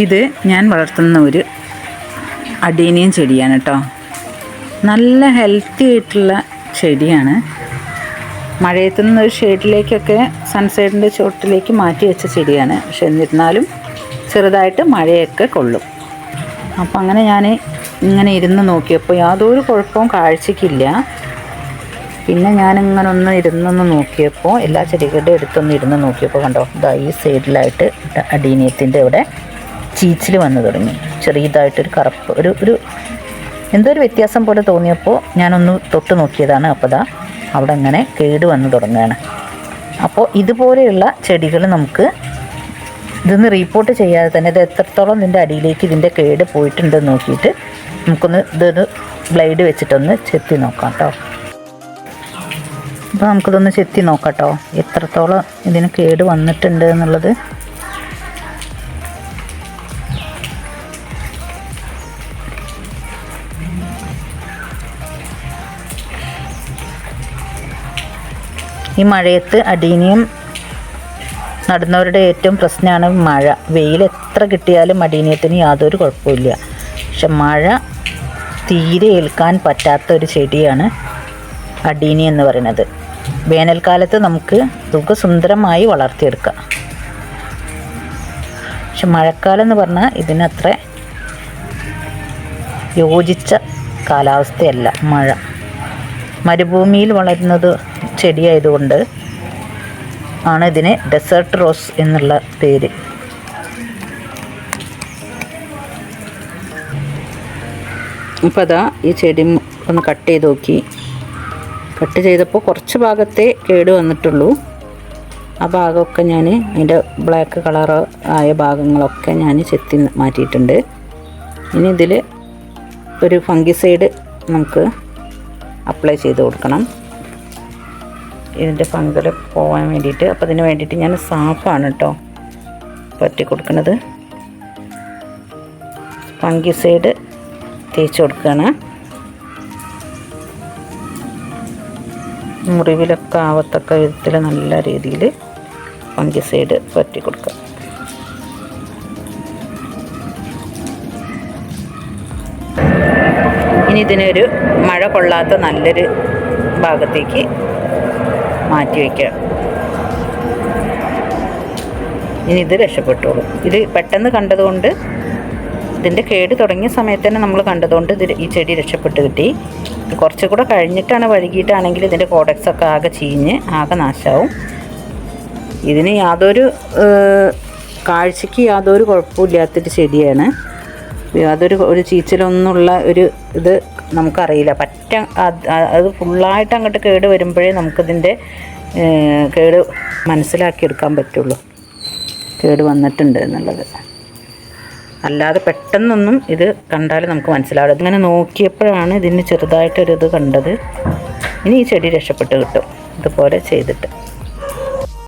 ഇത് ഞാൻ വളർത്തുന്ന ഒരു അടീനിയം ചെടിയാണ് കേട്ടോ നല്ല ഹെൽത്തി ആയിട്ടുള്ള ചെടിയാണ്. മഴയത്തു നിന്ന് ഒരു ഷെയ്ഡിലേക്കൊക്കെ സൺസൈഡിന്റെ ചുവട്ടിലേക്ക് മാറ്റി വെച്ച ചെടിയാണ്. പക്ഷെ എന്നിരുന്നാലും ചെറുതായിട്ട് മഴയൊക്കെ കൊള്ളും. അപ്പം അങ്ങനെ ഞാൻ ഇങ്ങനെ ഇരുന്ന് നോക്കിയപ്പോൾ യാതൊരു കുഴപ്പവും കാഴ്ചയ്ക്കില്ല. പിന്നെ ഞാനിങ്ങനെ ഒന്ന് ഇരുന്നൊന്ന് നോക്കിയപ്പോൾ എല്ലാ ചെടികളുടെ അടുത്തൊന്ന് ഇരുന്ന് നോക്കിയപ്പോൾ കണ്ടോ ഇതാ ഈ സൈഡിലായിട്ട് അടീനിയത്തിന്റെ ഇവിടെ ചീച്ചിൽ വന്നു തുടങ്ങി. ചെറിയതായിട്ടൊരു കറുപ്പ് ഒരു ഒരു എന്തോ ഒരു വ്യത്യാസം പോലെ തോന്നിയപ്പോൾ ഞാനൊന്ന് തൊട്ട് നോക്കിയതാണ്. അപ്പോൾ ദാ അവിടെ അങ്ങനെ കേട് വന്നു തുടങ്ങുകയാണ്. അപ്പോൾ ഇതുപോലെയുള്ള ചെടികൾ നമുക്ക് ഇതൊന്ന് റീപ്പോർട്ട് ചെയ്യാതെ തന്നെ ഇത് എത്രത്തോളം ഇതിന്റെ അടിയിലേക്ക് ഇതിന്റെ കേട് പോയിട്ടുണ്ടെന്ന് നോക്കിയിട്ട് നമുക്കൊന്ന് ഇതൊന്ന് ബ്ലൈഡ് വെച്ചിട്ടൊന്ന് ചെത്തി നോക്കാം കേട്ടോ അപ്പോൾ നമുക്കിതൊന്ന് ചെത്തി നോക്കാം കേട്ടോ എത്രത്തോളം ഇതിന് കേട് വന്നിട്ടുണ്ട് എന്നുള്ളത്. ഈ മഴയത്ത് അടീനിയം നടുന്നവരുടെ ഏറ്റവും പ്രശ്നമാണ് മഴ. വെയിൽ എത്ര കിട്ടിയാലും അടീനിയത്തിന് യാതൊരു കുഴപ്പമില്ല പക്ഷെ മഴ തീരെ ഏൽക്കാൻ പറ്റാത്ത ഒരു ചെടിയാണ് അടീനി എന്ന് പറയുന്നത്. വേനൽക്കാലത്ത് നമുക്ക് സുഖസുന്ദരമായി വളർത്തിയെടുക്കാം. പക്ഷെ മഴക്കാലം എന്ന് പറഞ്ഞാൽ ഇതിനത്ര യോജിച്ച കാലാവസ്ഥയല്ല മഴ. മരുഭൂമിയിൽ വളരുന്നത് ചെടിയായതുകൊണ്ട് ആണ് ഇതിന് ഡെസേർട്ട് റോസ് എന്നുള്ള പേര്. അപ്പോൾ അതാ ഈ ചെടി ഒന്ന് കട്ട് ചെയ്ത് നോക്കി. കട്ട് ചെയ്തപ്പോൾ കുറച്ച് ഭാഗത്തെ കേട് വന്നിട്ടുള്ളൂ. ആ ഭാഗമൊക്കെ ഞാൻ അതിന്റെ ബ്ലാക്ക് കളർ ആയ ഭാഗങ്ങളൊക്കെ ഞാൻ ചെത്തി മാറ്റിയിട്ടുണ്ട്. ഇനി ഇതിൽ ഒരു ഫംഗിസൈഡ് നമുക്ക് അപ്ലൈ ചെയ്ത് കൊടുക്കണം. ഇതിന്റെ ഫംഗൽ പോകാൻ വേണ്ടിയിട്ട്. അപ്പോൾ അതിന് വേണ്ടിയിട്ട് ഞാൻ സാഫാണ് കേട്ടോ പറ്റി കൊടുക്കുന്നത് ഫംഗിസൈഡ് തേച്ച് കൊടുക്കുകയാണ് മുറിവിലൊക്കെ ആവത്തക്ക വിധത്തിൽ നല്ല രീതിയിൽ ഫംഗിസൈഡ് പറ്റി കൊടുക്കുക ഇതിനൊരു മഴ കൊള്ളാത്ത നല്ലൊരു ഭാഗത്തേക്ക് മാറ്റി വയ്ക്കുക ഇനി ഇത് രക്ഷപ്പെട്ടോളൂ. ഇത് പെട്ടെന്ന് കണ്ടതുകൊണ്ട് ഇതിന്റെ കേട് തുടങ്ങിയ സമയത്ത് തന്നെ നമ്മൾ കണ്ടതുകൊണ്ട് ഇത് ഈ ചെടി രക്ഷപ്പെട്ട് കിട്ടി. കുറച്ചും കൂടെ കഴിഞ്ഞിട്ടാണ് വഴുകിയിട്ടാണെങ്കിൽ ഇതിന്റെ കോഡക്സൊക്കെ ആകെ ചീഞ്ഞ് ആകെ നാശമാവും ഇതിന് യാതൊരു കാഴ്ചയ്ക്ക് യാതൊരു കുഴപ്പമില്ലാത്തൊരു ചെടിയാണ്. യാതൊരു ഒരു ചീച്ചിലൊന്നുള്ള ഒരു ഇത് നമുക്കറിയില്ല. പറ്റ അത് ഫുള്ളായിട്ട് അങ്ങോട്ട് കേട് വരുമ്പോഴേ നമുക്കിതിന്റെ കേട് മനസ്സിലാക്കിയെടുക്കാൻ പറ്റുള്ളൂ. കേട് വന്നിട്ടുണ്ട് എന്നുള്ളത്. അല്ലാതെ പെട്ടെന്നൊന്നും ഇത് കണ്ടാൽ നമുക്ക് മനസ്സിലാവില്ല ഇങ്ങനെ നോക്കിയപ്പോഴാണ് ഇതിന് ചെറുതായിട്ടൊരിത് കണ്ടത്. ഇനി ഈ ചെടി രക്ഷപ്പെട്ട് കിട്ടും. ഇതുപോലെ ചെയ്തിട്ട്.